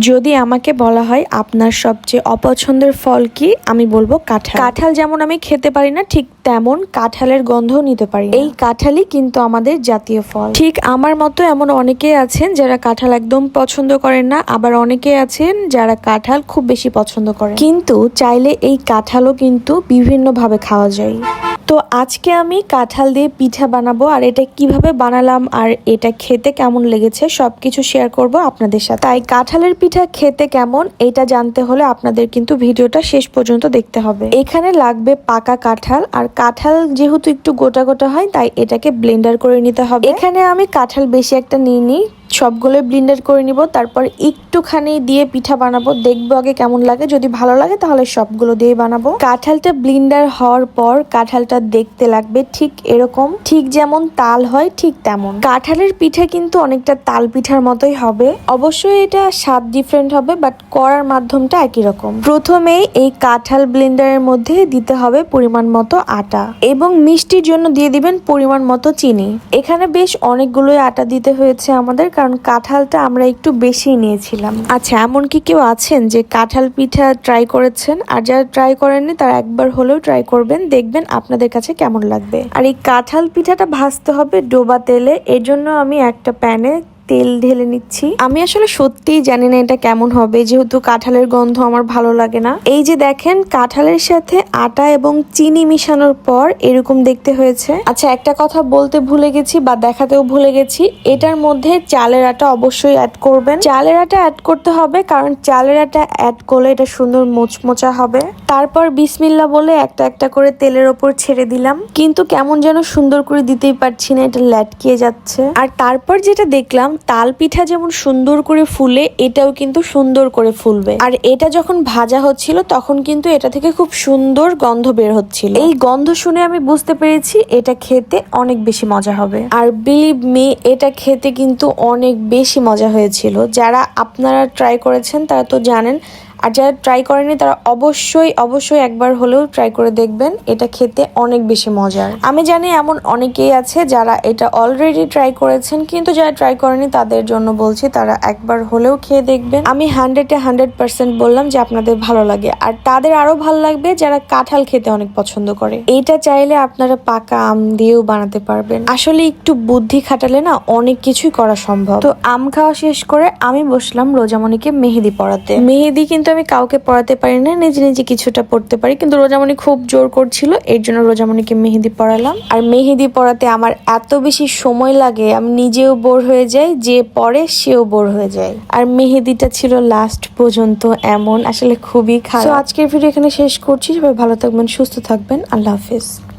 যদি আমাকে বলা হয় আপনার সবচেয়ে অপছন্দের ফল কি আমি বলব কাঁঠাল। কাঁঠাল যেমন আমি খেতে পারি না ঠিক তেমন কাঁঠালের গন্ধও নিতে পারি এই কাঁঠালই কিন্তু আমাদের জাতীয় ফল। ঠিক আমার মতো এমন অনেকেই আছেন যারা কাঁঠাল একদম পছন্দ করেন না আবার অনেকে আছেন যারা কাঁঠাল খুব বেশি পছন্দ করেন। কিন্তু চাইলে এই কাঁঠালও কিন্তু বিভিন্নভাবে খাওয়া যায়। তো আজকে আমি কাঁঠাল দিয়ে পিঠা বানাবো, আর এটা কীভাবে বানালাম আর এটা খেতে কেমন লেগেছে সব কিছু শেয়ার করব আপনাদের সাথে। তাই কাঁঠালের পিঠা খেতে কেমন এটা জানতে হলে আপনাদের কিন্তু ভিডিওটা শেষ পর্যন্ত দেখতে হবে। এখানে লাগবে পাকা কাঁঠাল, আর কাঁঠাল যেহেতু একটু গোটা গোটা হয়, তাই এটাকে ব্লেন্ডার করে নিতে হবে। এখানে আমি কাঁঠাল বেশি একটা নিইনি সবগুলো ব্লিন্ডার করে নিব, তারপর একটুখানি দিয়ে পিঠা বানাবো। দেখব আগে কেমন লাগে। যদি ভালো লাগে তাহলে সবগুলো দিয়ে বানাবো। কাঁঠালটা ব্লিন্ডার হওয়ার পর কাঁঠালটা দেখতে লাগবে ঠিক এরকম। ঠিক যেমন তাল হয়, ঠিক তেমন। কাঁঠালের পিঠা কিন্তু অনেকটা তাল পিঠার মতোই হবে। অবশ্যই এটা স্বাদ ডিফারেন্ট হবে বাট করার মাধ্যমটা একই রকম। প্রথমেই এই কাঁঠাল ব্লেন্ডারের মধ্যে দিতে হবে পরিমাণ মতো আটা এবং মিষ্টির জন্য দিয়ে দিবেন পরিমাণ মতো চিনি। এখানে বেশ অনেকগুলোই আটা দিতে হয়েছে আমাদের। কারণ কাঁঠালটা আমরা একটু বেশি নিয়েছিলাম। আচ্ছা এমন কি কেউ আছেন যে কাঁঠাল পিঠা ট্রাই করেছেন? আর যারা ট্রাই করেননি, তারা একবার হলেও ট্রাই করবেন, দেখবেন আপনাদের কাছে কেমন লাগবে। আর এই কাঁঠাল পিঠাটা ভাজতে হবে ডোবা তেলে, এর জন্য আমি একটা প্যানে তেল ঢেলে নিচ্ছি। আমি আসলে সত্যিই জানি না এটা কেমন হবে, যেহেতু কাঁঠালের গন্ধ আমার ভালো লাগে না। এই যে দেখেন, কাঁঠালের সাথে আটা এবং চিনি মিশানোর পর এরকম দেখতে হয়েছে। আচ্ছা একটা কথা বলতে ভুলে গেছি বা দেখাতেও ভুলে গেছি। এটার মধ্যে চালের আটা অবশ্যই অ্যাড করবেন। চালের আটা অ্যাড করতে হবে কারণ চালের আটা অ্যাড করলে এটা সুন্দর মোচমোচা হবে। তারপর বিসমিল্লা বলে একটা একটা করে তেলের ওপর ছেড়ে দিলাম। কিন্তু কেমন যেন সুন্দর করে দিতেই পারছি না, এটা ল্যাটকিয়ে যাচ্ছে। আর তারপর যেটা দেখলাম, তাল পিঠা যেমন সুন্দর করে ফুলে, এটাও কিন্তু সুন্দর করে ফুলবে। আর এটা যখন ভাজা হচ্ছিল, তখন কিন্তু এটা থেকে খুব সুন্দর গন্ধ বের হচ্ছিল। এই গন্ধ শুনে আমি বুঝতে পেরেছি এটা খেতে অনেক বেশি মজা হবে। আর বিলিভ মি এটা খেতে কিন্তু অনেক বেশি মজা হয়েছিল। যারা আপনারা ট্রাই করেছেন, তারা তো জানেন আর যারা ট্রাই করেনি, তারা অবশ্যই অবশ্যই একবার হলেও ট্রাই করে দেখবেন। এটা খেতে অনেক বেশি মজার। আমি জানি এমন অনেকেই আছে যারা এটা অলরেডি ট্রাই করেছেন, কিন্তু যারা ট্রাই করেনি, তাদের জন্য বলছি তারা একবার হলেও খেয়ে দেখবেন। আমি হান্ড্রেডে হান্ড্রেড পার্সেন্ট বললাম যে আপনাদের ভালো লাগে। আর তাদের আরও ভালো লাগবে যারা কাঁঠাল খেতে অনেক পছন্দ করে। এটা চাইলে আপনারা পাকা আম দিয়েও বানাতে পারবেন। আসলে একটু বুদ্ধি খাটালে না অনেক কিছুই করা সম্ভব। তো আম খাওয়া শেষ করে আমি বসলাম রোজামণিকে মেহেদি পড়াতে মেহেদি কিন্তু আমি কাউকে পড়াতে পারি না, নিজে নিজে কিছুটা পড়তে পারি। কিন্তু রোজামণি খুব জোর করছিল, এর জন্য রোজামণিকে মেহেদি পড়ালাম। আর মেহেদি পড়াতে আমার এত বেশি সময় লাগে, আমি নিজেও বোর হয়ে যাই, যে পড়ে সেও বোর হয়ে যায়। আর মেহেদিটা ছিল লাস্ট পর্যন্ত এমন, আসলে খুবই খারাপ। আজকের ভিডিও এখানে শেষ করছি, সবাই ভালো থাকবেন, সুস্থ থাকবেন, আল্লাহ হাফিজ।